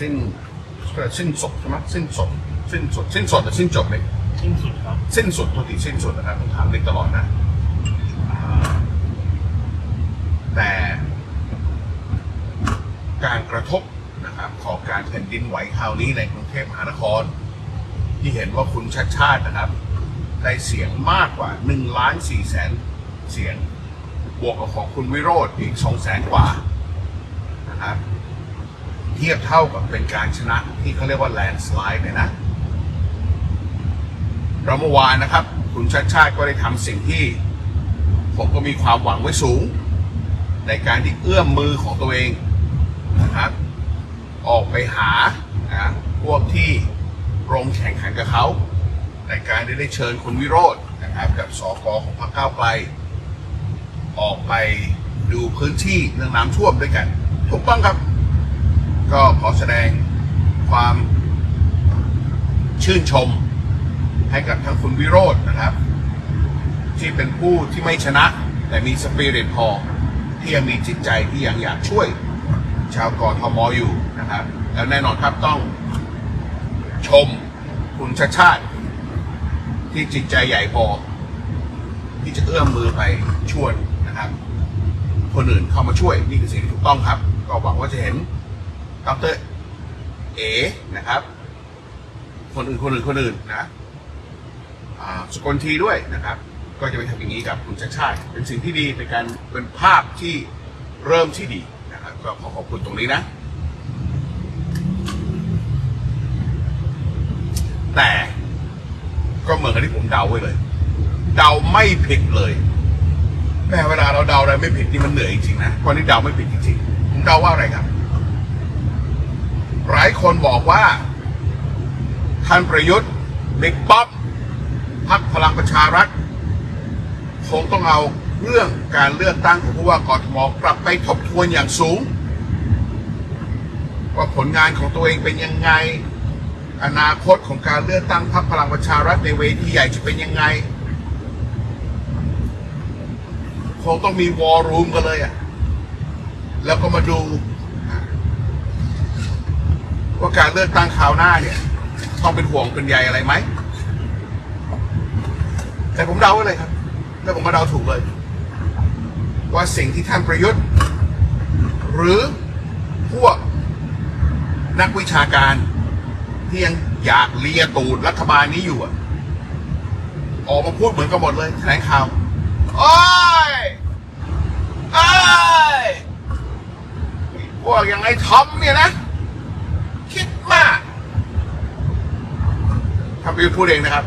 สิ้นสิ้นสุดใช่ไหมสิ้นสุดสิ้นสุดสิ้นสุดหรือสิ้นจบเลยสิ้นสุดครับสิ้นสุดตัวทีสิ้นสุดนะครับต้องถามเด็กตลอดนะอ่าแต่ การกระทบนะครับของการแผ่นดินไหวคราวนี้ในกรุงเทพมหานคร ที่เห็นว่าคุณชัดชาตินะครับ ได้เสียงมากกว่า1ล้าน4แสนเสียง บวกกับของคุณวิโรธอีก2แสนกว่านะครับ เทียบเท่ากับเป็นการชนะที่เขาเรียกว่าแลนด์สไลด์เลยนะเราเมื่อวานนะครับ คุณชัดชาติก็ได้ทำสิ่งที่ ผมก็มีความหวังไว้สูง ในการที่เอื้อมมือของตัวเองนะครับ ออกไปหานะพวกที่ลงแข่งขันกับเขา ในการได้เชิญคุณวิโรจน์นะครับกับสกของพรรคก้าวไกล ออกไปดูพื้นที่เรื่องน้ำท่วมด้วยกัน ถูกต้องครับ ก็ขอแสดงความชื่นชมให้กับทั้งคุณวิโรจน์นะครับ ที่เป็นผู้ที่ไม่ชนะ แต่มีสปิริตพอที่ยังมีจิตใจที่ยังอยากช่วย ชาวกทมอยู่นะครับ แล้วแน่นอนครับต้องชมคุณชาติชาติ ที่จิตใจใหญ่พอ ที่จะเอื้อมมือไปช่วยนะครับ คนอื่นเข้ามาช่วยนี่คือสิ่งที่ถูกต้องครับ ก็หวังว่าจะเห็น ดรเอนะครับ คนอื่นคนอื่นคนอื่นนะสกลทีด้วยนะครับ ก็จะไปทำอย่างนี้กับคุณชาติชาติ เป็นสิ่งที่ดีเป็นการเป็นภาพที่เริ่มที่ดีนะครับก็ขอขอบคุณตรงนี้นะ แต่ก็เหมือนกับที่ผมเดาไว้เลย เดาไม่ผิดเลยแม่เวลาเราเดาอะไรไม่ผิดนี่มันเหนื่อยจริงๆนะวันนี้เดาไม่ผิดจริงๆผมเดาว่าอะไรครับ หลายคนบอกว่าท่านประยุทธ์บิ๊กป๊อปพักพลังประชารัฐ คงต้องเอาเรื่องการเลือกตั้งของผู้ว่ากทมกลับไปทบทวนอย่างสูง ว่าผลงานของตัวเองเป็นยังไง อนาคตของการเลือกตั้งพรรคพลังประชารัฐในเวทีใหญ่จะเป็นยังไง คงต้องมีวอลลุ่มกันเลยอะ่ะแล้วก็มาดู ว่าการเลือกตั้งคราวหน้าเนี่ย ต้องเป็นห่วงเป็นใยอะไรไหม แต่ผมเดาไว้เลยครับ แล้วผมก็เดาถูกเลย ว่าสิ่งที่ท่านประยุทธ์ หรือพวกนักวิชาการที่ยังอยากเลียตูดรัฐบาลนี้อยู่อออกมาพูดเหมือนกันหมดเลยแถลงข่าว โอ้ยโอ้ยพวกอย่างไอ้ทอมเนี่ยนะ คิดมาก ท่านประยุทธ์พูดเองนะครับ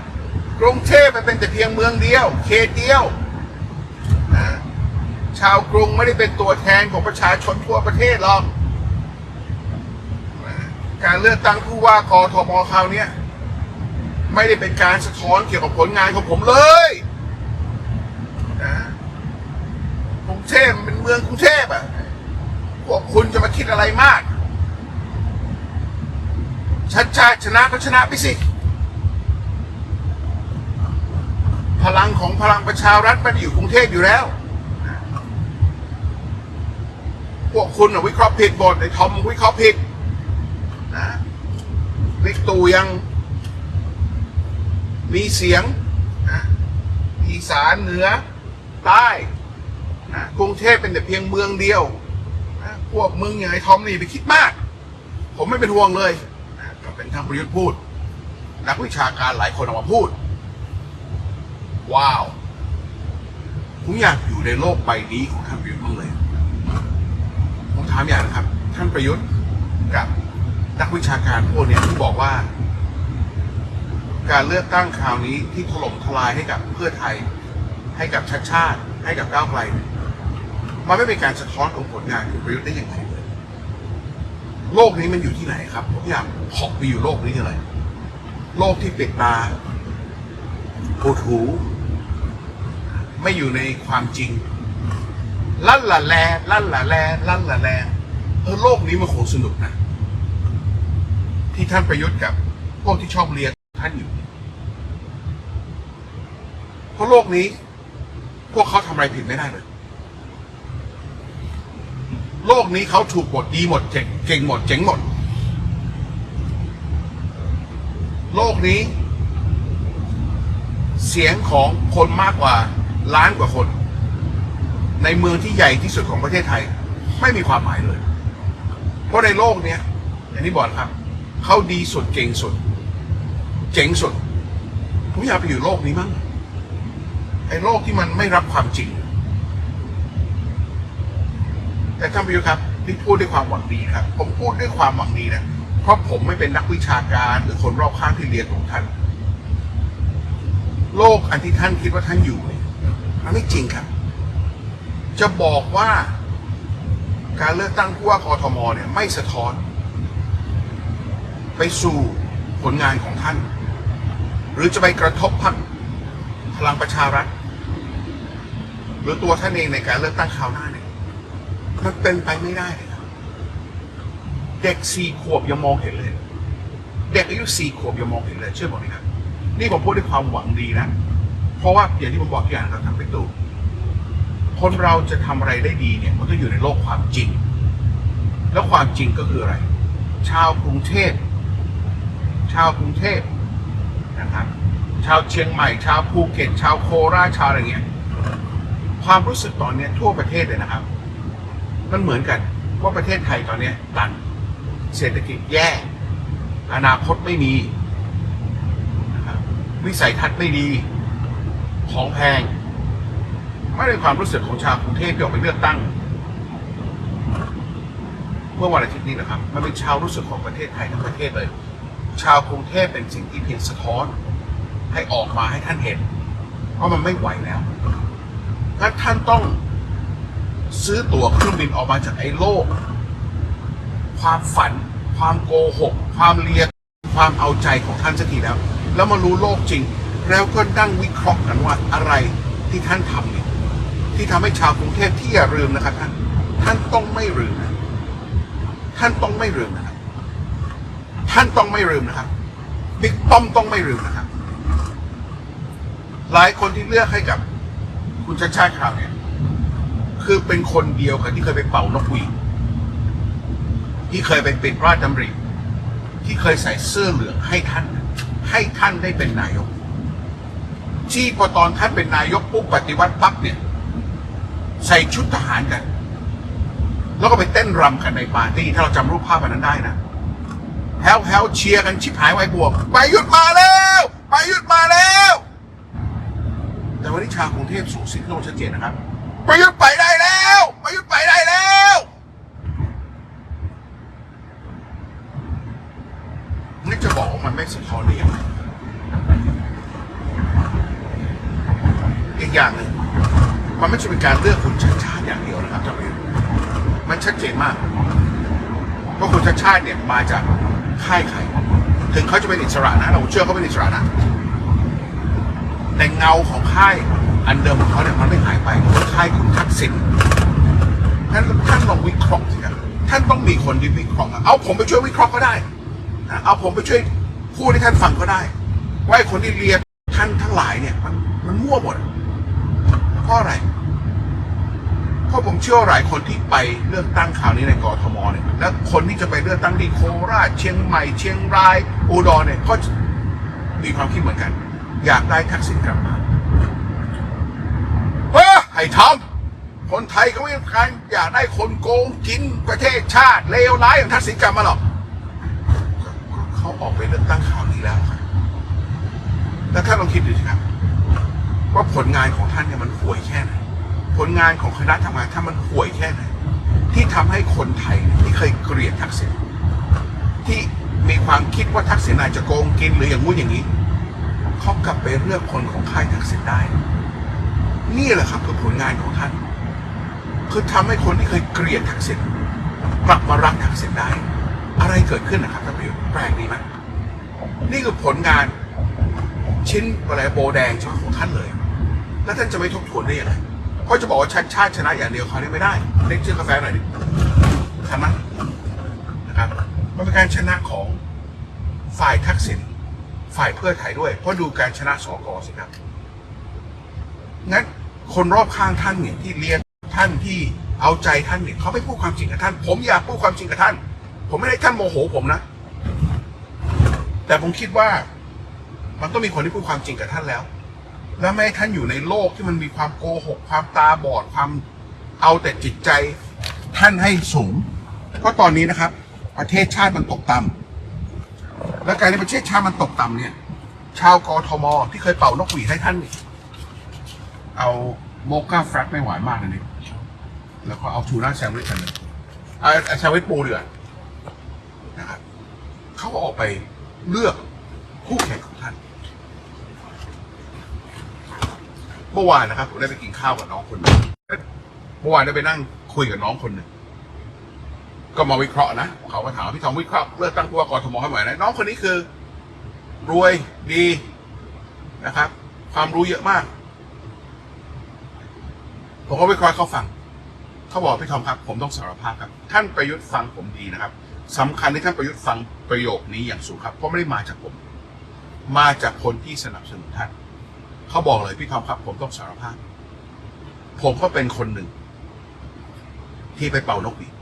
กรุงเทพมันเป็นแต่เพียงเมืองเดียว เขตเดียวนะชาวกรุงไม่ได้เป็นตัวแทนของประชาชนทั่วประเทศหรอกการเลือกตั้งผู้ว่ากทมคราวนี้ไม่ได้เป็นการสะท้อนเกี่ยวกับผลงานของผมเลยนะกรุงเทพเป็นเมืองกรุงเทพอะพวกคุณจะมาคิดอะไรมากชัดชาติชนะก็ชนะไปสิ พลังของพลังประชารัฐมันอยู่กรุงเทพอยู่แล้ว พวกคุณน่ะวิเคราะห์ผิดหมดไอ้ทอมวิเคราะห์ผิดนะวิกตูยังมีเสียงนะอีสานเหนือ ใต้นะกรุงเทพเป็นแต่เพียงเมืองเดียวนะพวกมึงอย่างไอ้ทอมนี่ไปคิดมาก ผมไม่เป็นห่วงเลยนะก็เป็นทางประยุทธ์พูด นักวิชาการหลายคนออกมาพูด ว้าว ผมอยากอยู่ในโลกใบนี้ของท่านประยุทธ์บ้างเลยผมถามอย่างนะครับ ท่านประยุทธ์กับนักวิชาการพวกเนี้ยที่บอกว่า การเลือกตั้งคราวนี้ที่ถล่มทลายให้กับเพื่อไทย ให้กับชาติชาติ ให้กับก้าวไกลเนี่มันไม่เป็นการสะท้อนของผลงานของประยุทธ์ได้ยังไงเลยโลกนี้มันอยู่ที่ไหนครับผมอยากขอไปอยู่โลกนี้เลยโลกที่ปิดตาปูถู ไม่อยู่ในความจริงลั่นละแลลั่นละแลลั่นละแลเออโลกนี้มันคงสนุกนะ ที่ท่านประยุทธ์กับ พวกที่ชอบเรียนท่านอยู่เพราะโลกนี้ พวกเขาทำอะไรผิดไม่ได้เลยโลกนี้เขาถูกหมดดีหมดเจ๋งเก่งหมดเจ๋งหมด โลกนี้ เสียงของคนมากกว่า ล้านกว่าคน ในเมืองที่ใหญ่ที่สุดของประเทศไทย ไม่มีความหมายเลย เพราะในโลกเนี้ยอย่างที่บอกครับเขาดีสุดเก่งสุด เจ๋งสุดผมอยากไปอยู่โลกนี้มั้งไอ้โลกที่มันไม่รับความจริง แต่ท่านประยุทธ์ครับที่พูดด้วยความหวังดีครับ ผมพูดด้วยความหวังดีนะเพราะผมไม่เป็นนักวิชาการหรือคนรอบข้างที่เรียนของท่าน โลกอันที่ท่านคิดว่าท่านอยู่เนี่ย มันไม่จริงครับ จะบอกว่าการเลือกตั้งผู้ว่ากทมเนี่ย ไม่สะท้อน ไปสู่ผลงานของท่าน หรือจะไปกระทบพรรคพลังประชารัฐ หรือตัวท่านเองในการเลือกตั้งคราวหน้าเนี่ยมันเป็นไปไม่ได้เลยครับเด็กสี่ขวบยังมองเห็นเลย เด็กอายุสี่ขวบยังมองเห็นเลยเชื่อผมไหมครับนี่ผมพูดด้วยความหวังดีนะ เพราะว่าอย่างที่ผมบอกอย่างเราทำไปตู่คนเราจะทำอะไรได้ดีเนี่ย มันต้องอยู่ในโลกความจริง แล้วความจริงก็คืออะไร ชาวกรุงเทพชาวกรุงเทพนะครับ ชาวเชียงใหม่ ชาวภูเก็ต ชาวโคราชชาวอะไรเงี้ย ความรู้สึกตอนเนี้ยทั่วประเทศเลยนะครับ มันเหมือนกันว่าประเทศไทยตอนเนี้ยตันเศรษฐกิจแย่ อนาคตไม่มีนะครับวิสัยทัศน์ไม่ดี ของแพง ไม่ได้ความรู้สึกของชาวกรุงเทพที่ออกไปเลือกตั้ง เมื่อวันอาทิตย์นี้นะครับ มันเป็นชาวรู้สึกของประเทศไทยทั้งประเทศเลย ชาวกรุงเทพเป็นสิ่งที่เพียงสะท้อน ให้ออกมาให้ท่านเห็น เพราะมันไม่ไหวแล้วงั้นท่านต้องซื้อตั๋วเครื่องบินออกมาจากไอ้โลก ความฝัน ความโกหก ความเลียความเอาใจของท่านสักทีแล้ว แล้วมารู้โลกจริง แล้วก็นั่งวิเคราะห์กันว่าอะไรที่ท่านทำเนี่ยที่ทำให้ชาวกรุงเทพที่อย่าลืมนะครับท่าน ท่านต้องไม่ลืมนะท่านต้องไม่ลืมนะครับ ท่านต้องไม่ลืมนะครับบิ๊กป้อมต้องไม่ลืมนะครับ หลายคนที่เลือกให้กับคุณชาชาติข่าวเนี่ย คือเป็นคนเดียวกับที่เคยไปเป่านกหวีดที่เคยไปปิดราชดำริที่เคยใส่เสื้อเหลืองให้ท่าน ให้ท่านได้เป็นนายก ที่พอตอนท่านเป็นนายกปุ๊บปฏิวัติปั๊บเนี่ย ใส่ชุดทหารกัน แล้วก็ไปเต้นรำกันในปาร์ตี้ถ้าเราจำรูปภาพอันนั้นได้นะแฮวแฮวเชียร์กันชิบหายไว้บวก ไปยุดมาแล้ว ไปยุดมาแล้ว แต่วันนี้ชาวกรุงเทพสูงสิทธิ์โลชัดเจนนะครับไประยุทธ์ไปได้แล้วไประยุทธ์ไปได้แล้วนี่จะบอกว่ามันไม่สะท้อนได้ยังไง อีกอย่างหนึ่งมันไม่ใช่เป็นการเลือกคุณชาติชาติอย่างเดียวนะครับท่านผู้ชมมันชัดเจนมากว่าคุณชาติชาติเนี่ยมาจากค่ายใครถึงเขาจะเป็นอิสระนะ เราเชื่อเขาเป็นอิสระนะ แต่เงาของค่ายอันเดิมของเขาเนี่ยมันไม่หายไปคือค่ายคุณทักษิณท่านท่านลองวิเคราะห์สิครับท่านต้องมีคนที่วิเคราะห์เอาผมไปช่วยวิเคราะห์ก็ได้เอาผมไปช่วยพูดให้ท่านฟังก็ได้ ว่าไอ้คนที่เรียนท่านทั้งหลายเนี่ย มันมันมั่วหมด ราะอะไรเพราะผมเชื่อหลายคนที่ไปเลือกตั้งคราวนี้ในกรทมเนี่ยและคนที่จะไปเลือกตั้งที่โคราชเชียงใหม่เชียงรายอุดรเนี่ยก็มีความคิดเหมือนกัน อยากได้ทักษิณกลับมาเฮ้ยให้ทำคนไทยก็ไม่ต้องการอยากได้คนโกงกินประเทศชาติเลวร้ายอย่างทักษิณกลับมาหรอกเขาออกไปเลือกตั้งคราวนี้แล้วครับแล้วท่านลองคิดดูสิครับ ว่าผลงานของท่านเนี่ยมันห่วยแค่ไหนผลงานของคณะทำงานท่านมันห่วยแค่ไหนที่ทำให้คนไทยที่เคยเกลียดทักษิณที่มีความคิดว่าทักษิณอาจจะโกงกินหรืออย่างงู้นอย่างนี้เขากลับไปเลือกคนของค่ายทักษิณได้ นี่แหละครับคือผลงานของท่าน คือทำให้คนที่เคยเกลียดทักษิณกลับมารักทักษิณได้ อะไรเกิดขึ้นนะครับท่านประยุทธ์แปลกดีไหมนี่คือผลงานชิ้นอะไรโบแดงใช่ไหมของท่านเลย แล้วท่านจะไม่ทบทวนได้ยังไงเพราะจะบอกว่าชาติชาติชนะอย่างเดียวคราวนี้ไม่ได้เล็กชื่อกาแฟหน่อยดิทันไหมนะครับมันเป็นการชนะของฝ่ายทักษิณฝ่ายเพื่อไทยด้วย เพราะดูการชนะสกสิครับงั้นคนรอบข้างท่านเนี่ยที่เรียนท่านที่เอาใจท่านเนี่ยเขาไม่พูดความจริงกับท่าน ผมอยากพูดความจริงกับท่าน ผมไม่ได้ท่านโมโหผมนะ แต่ผมคิดว่ามันต้องมีคนที่พูดความจริงกับท่านแล้ว แล้วไม่ให้ท่านอยู่ในโลกที่มันมีความโกหก ความตาบอดความเอาแต่จิตใจท่านให้สูงก็ตอนนี้นะครับ ประเทศชาติมันตกต่ำและการที่ประเทศชาติมันตกต่ำเนี่ย ชาวกทมที่เคยเป่านกหวีดให้ท่าน เอาโมกาแฟรกไม่หวานมากเลยนี่แล้วก็เอาทูน่าแซนด์วิชกันเลยเอาแซนด์วิชปูเดือดนะครับเขาออกไปเลือกคู่แข่งของท่าน เมื่อวานนะครับผมได้ไปกินข้าวกับน้องคนหนึ่งเมื่อวานได้ไปนั่งคุยกับน้องคนหนึ่งก็มาวิเคราะห์นะเขาก็ถามว่าพี่ทองวิเคราะห์เลือกตั้งผู้ว่ากรทมให้หน่อยนะน้องคนนี้คือ รวยดีนะครับ ความรู้เยอะมาก ผมก็วิเคราะห์เขาฟังเขาบอกพี่ทอมครับ ผมต้องสารภาพครับ ท่านประยุทธ์ฟังผมดีนะครับสำคัญที่ท่านประยุทธ์ฟังประโยคนี้อย่างสูงครับเพราะไม่ได้มาจากผม มาจากคนที่สนับสนุนท่าน เขาบอกเลยพี่ทอมครับ ผมต้องสารภาพ ผมก็เป็นคนหนึ่ง ที่ไปเป่านกหวีด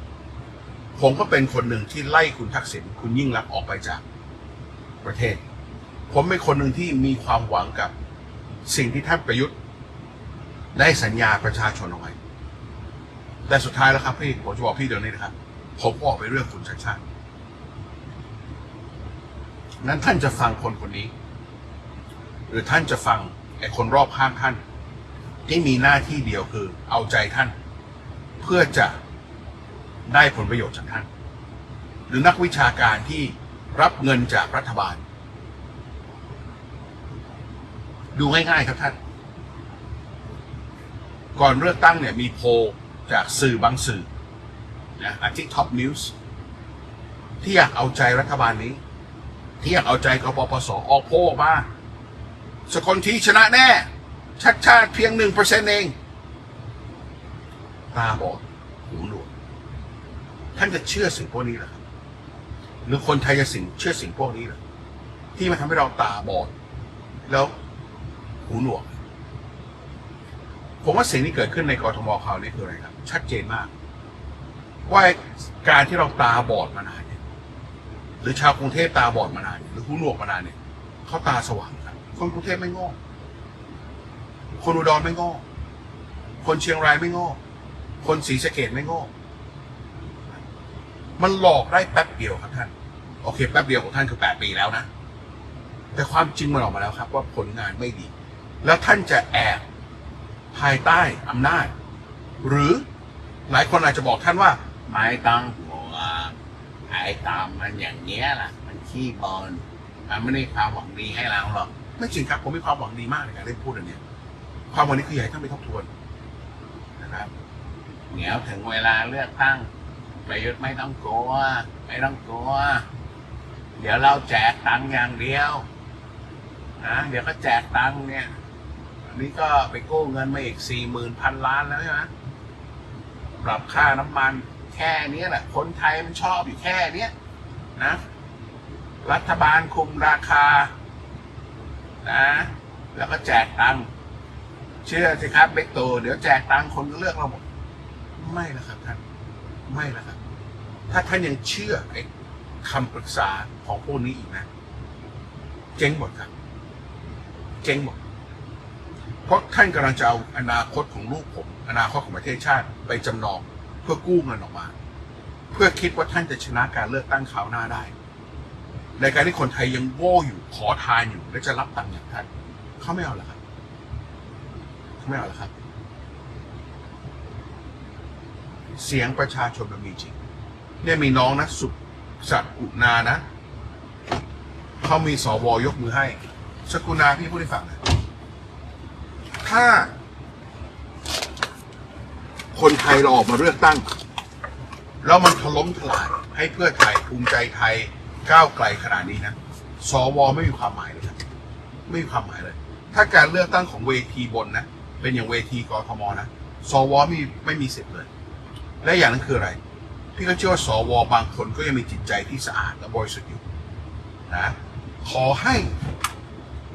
ผมก็เป็นคนหนึ่งที่ไล่คุณทักษิณคุณยิ่งรักออกไปจากประเทศ ผมเป็นคนหนึ่งที่มีความหวังกับสิ่งที่ท่านประยุทธ์ ได้สัญญาประชาชนเอาไว้แต่สุดท้ายแล้วครับพี่ผมจะบอกพี่เดี๋ยวนี้นะครับ ผมออกไปเรื่องคุณชาติชาตินั้นท่านจะฟังคนคนนี้ หรือท่านจะฟัง ไอ้คนรอบข้างท่าน ที่มีหน้าที่เดียวคือ เอาใจท่าน เพื่อจะได้ผลประโยชน์จากท่าน หรือนักวิชาการที่รับเงินจากรัฐบาล ดูง่ายๆครับท่าน ก่อนเลือกตั้งเนี่ยมีโพลจากสื่อบางสื่อนะอาทิท็อปนิวส์ที่อยากเอาใจรัฐบาลนี้ ที่อยากเอาใจกปปสออกโพลมา สกลทีชนะแน่ ชัดชาติเพียงหนึ่งเปอร์เซ็นต์เองตาบอดหูหนวกท่านจะเชื่อสิ่งพวกนี้เหรอครับหรือคนไทยจะสิ่งเชื่อสิ่งพวกนี้เหรอที่มันทำให้เราตาบอด แล้วหูหนวก ผมว่าสิ่งที่เกิดขึ้นในกรทมคราวนี้คืออะไรครับ ชัดเจนมาก ว่าการที่เราตาบอดมานานเนี่ยหรือชาวกรุงเทพตาบอดมานานเนี่ยหรือหูหนวกมานานเนี่ยเขาตาสว่าง คนกรุงเทพไม่โง่ คนอุดรไม่โง่ คนเชียงรายไม่โง่ คนศรีสะเกดไม่โง่ มันหลอกได้แป๊บเดียวครับท่าน โอเค แป๊บเดียวของท่านคือแปดปีแล้วนะ แต่ความจริงมันออกมาแล้วครับ ว่าผลงานไม่ดี แล้วท่านจะแอบภายใต้อำนาจ หรือหลายคนอาจจะบอกท่านว่า ไม่ต้องกลัวไอ้ตามมันอย่างเงี้ยล่ะ มันขี้บอลมันไม่ได้ความหวังดีให้เราหรอก ไม่จริงครับผมมีความหวังดีมากในการได้พูดอันนี้ความหวังนี้คืออยากให้ท่านไปทบทวนนะครับเดี๋ยวถึงเวลาเลือกตั้งประยุทธ์ไม่ต้องกลัวไม่ต้องกลัว เดี๋ยวเราแจกตังค์อย่างเดียวนะเดี๋ยวก็แจกตังค์เนี่ยอันนี้ก็ไปกู้เงินมาอีกสี่หมื่นพันล้านแล้วใช่ไหมปรับค่าน้ำมันแค่นี้แหละ คนไทยมันชอบอยู่แค่เนี้ยนะ รัฐบาลคุมราคา นะ แล้วก็แจกตังค์เชื่อสิครับเบกโต เดี๋ยวแจกตังค์คนก็เลือกเราหมดไม่ละครับท่าน ไม่ละครับ ถ้าท่านยังเชื่อไอ้คำปรึกษาของพวกนี้อีกนะ เจ๊งหมดครับ เจ๊งหมด เพราะท่านกำลังจะเอาอนาคตของลูกผม อนาคตของประเทศชาติ ไปจำนองเพื่อกู้เงินออกมา เพื่อคิดว่าท่านจะชนะการเลือกตั้งคราวหน้าได้ ในการที่คนไทยยังโง่อยู่ขอทานอยู่ และจะรับตังค์อย่างท่านเขาไม่เอาหรอครับเขาไม่เอาหรอครับ เสียงประชาชนมันมีจริง เนี่ยมีน้องนะสุสัตว์กุนานะเขามีสวยกมือให้ สกุณาพี่พูดให้ฟังนะถ้า คนไทยเราออกมาเลือกตั้ง แล้วมันถล่มทลายให้เพื่อไทยภูมิใจไทย ก้าวไกลขนาดนี้นะสวไม่มีความหมายเลยครับไม่มีความหมายเลย ถ้าการเลือกตั้งของเวทีบนนะ เป็นอย่างเวทีกรทมนะสวไม่ไม่มีสิทธิ์เลย และอย่างนั้นคืออะไร พี่ก็เชื่อว่าสวบางคนก็ยังมีจิตใจที่สะอาดและบริสุทธิ์อยู่นะขอให้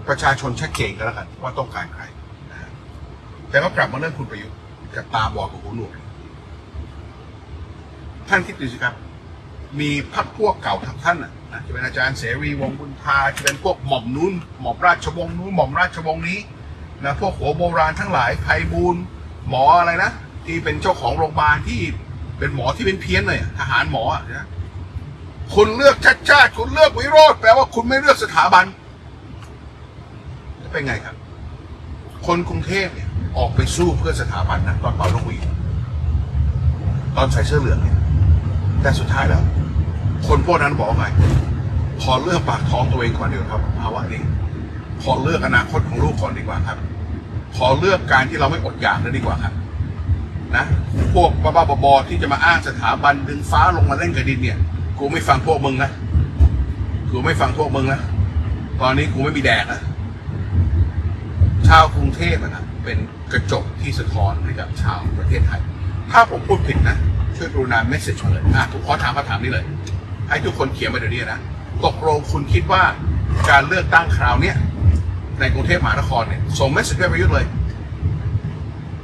ประชาชนชัดเจนกันแล้วกันว่าต้องการใครนะแต่ก็กลับมาเรื่องคุณประยุทธ์กับตาบอดกับหูหนวกท่านคิดดูสิครับ มีพรรคพวกเก่าทั้งท่านน่ะนะ จะเป็นอาจารย์เสรีวงบุญทาจะเป็นพวกหม่อมนู้นหม่อมราชวงศ์นู้นหม่อมราชวงศ์นี้นะพวกหัวโบราณทั้งหลายไพบูลหมออะไรนะที่เป็นเจ้าของโรงพยาบาลที่เป็นหมอที่เป็นเพี้ยนเลยทหารหมอนะคุณเลือกชัดชาติคุณเลือกวิโรธแปลว่าคุณไม่เลือกสถาบันจะเป็นไงครับ คนกรุงเทพเนี่ยออกไปสู้เพื่อสถาบันนะตอนเป่าลูกหวีตอนใส่เสื้อเหลืองเนี่ยแต่สุดท้ายแล้ว คนพวกนั้นบอกไงขอเลือกปากท้องตัวเองก่อนดีกว่าครับภาวะนี้ขอเลือกอนาคตของลูกก่อนดีกว่าครับ ขอเลือกการที่เราไม่อดอยากเลยดีกว่าครับนะพวกบ้าๆบอๆที่จะมาอ้างสถาบันดึงฟ้าลงมาเล่นกับดินเนี่ย กูไม่ฟังพวกมึงนะกูไม่ฟังพวกมึงนะตอนนี้กูไม่มีแดกนะชาวกรุงเทพนะเป็นกระจกที่สะท้อนให้กับชาวประเทศไทย ถ้าผมพูดผิดนะ ช่วยกรุณาเมสเซจมาเลยอะผมขอถามคำถามนี้เลย ให้ทุกคนเขียนมาเดี๋ยวนี้นะตกลงคุณคิดว่าการเลือกตั้งคราวเนี้ยในกรุงเทพมหานครเนี่ยส่งเมสเซจไปประยุทธ์เลย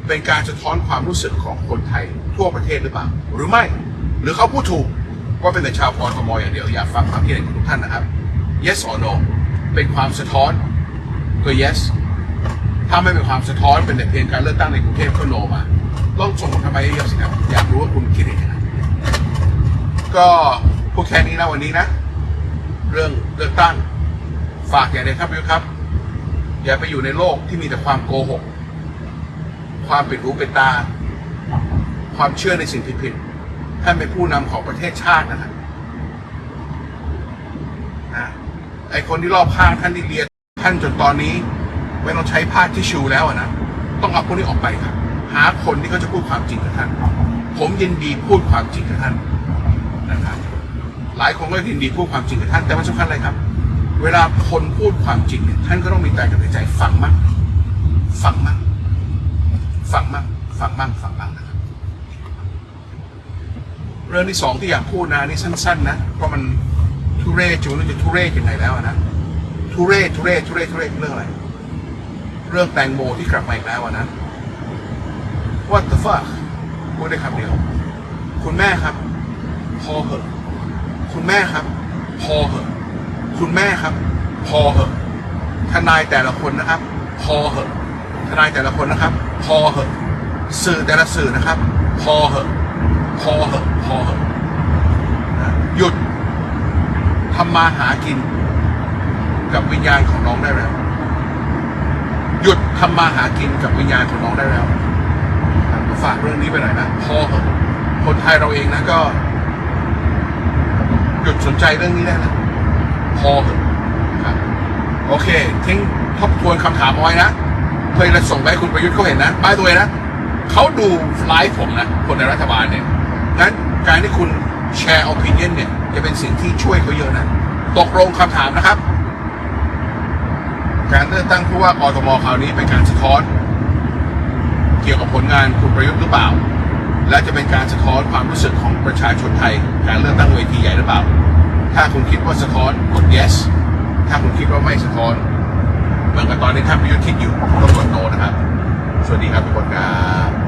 เป็นการสะท้อนความรู้สึกของคนไทยทั่วประเทศหรือเปล่า หรือไม่ หรือเขาพูดถูกว่าเป็นแต่ชาวกรทมอย่างเดียวอยากฟังความคิดเห็นของทุกท่านนะครับ yes or no เป็นความสะท้อนก็ yes ถ้าไม่เป็นความสะท้อนเป็นแต่เพียงการเลือกตั้งในกรุงเทพก็ no มาลองส่งทำไมเยอะสิครับอยากรู้ว่าคุณคิดเห็นยังไงก็ พูดแค่นี้นะวันนี้นะ เรื่องเลือกตั้ง ฝากอย่างเดียวครับพี่ครับ อย่าไปอยู่ในโลกที่มีแต่ความโกหก ความเป็นหูเป็นตา ความเชื่อในสิ่งผิดๆท่านเป็นผู้นำของประเทศชาตินะครับนะไอคนที่รอบข้างท่านที่เลียท่านจนตอนนี้ ไม่ต้องใช้ผ้าทิชชูแล้วนะต้องเอาพวกนี้ออกไปครับ หาคนที่เขาจะพูดความจริงกับท่าน ผมยินดีพูดความจริงกับท่านนะครับ หลายคนก็ยินดีพูดความจริงกับท่านแต่มันสำคัญอะไรครับ เวลาคนพูดความจริงเนี่ยท่านก็ต้องมีใจกับใจฟังมั้งฟังมั้งฟังมั่งฟังมั่งฟังมั่งนะครับ เรื่องที่สองที่อยากพูดนะนี่สั้น ๆ นะเพราะมันทุเรศจูนจะทุเรศยังไงแล้วนะทุเรศทุเรศทุเรศทุเรศเรื่องอะไร เรื่องแตงโมที่กลับมาอีกแล้วนะ What the fuck พูดได้คำเดียว คุณแม่ครับ พอเหอะ คุณแม่ครับ พอเหอะ คุณแม่ครับ พอเหอะ ทนายแต่ละคนนะครับ พอเหอะ ทนายแต่ละคนนะครับ พอเหอะ สื่อแต่ละสื่อนะครับ พอเหอะ พอเหอะ พอเหอะนะหยุดทำมาหากิน กับวิญญาณของน้องได้แล้ว หยุดทำมาหากินกับวิญญาณของน้องได้แล้วครับฝากเรื่องนี้ไปหน่อยนะพอเหอะคนไทยเราเองนะก็ หยุดสนใจเรื่องนี้ได้แล้วพอหอะครับ โอเค ทิ้งทบทวนคำถามเอาไว้นะเพื่อจะส่งไปให้คุณประยุทธ์เขาเห็นนะป้ายตัวเองนะเขาดูไลฟ์ผมนะ คนในรัฐบาลเนี่ยงั้นการที่คุณแชร์ opinion เนี่ยจะเป็นสิ่งที่ช่วยเขาเยอะนะ ตกลงคำถามนะครับ การเลือกตั้งผู้ว่ากรทมคราวนี้เป็นการสะท้อน เกี่ยวกับผลงานคุณประยุทธ์หรือเปล่า และจะเป็นการสะท้อนความรู้สึกของประชาชนไทย การเลือกตั้งเวทีใหญ่หรือเปล่า ถ้าคุณคิดว่าสะท้อนกด yes ถ้าคุณคิดว่าไม่สะท้อนเหมือนกับตอนนี้ท่านประยุทธ์คิดอยู่ก็กดโนนะครับ สวัสดีครับทุกคนครับ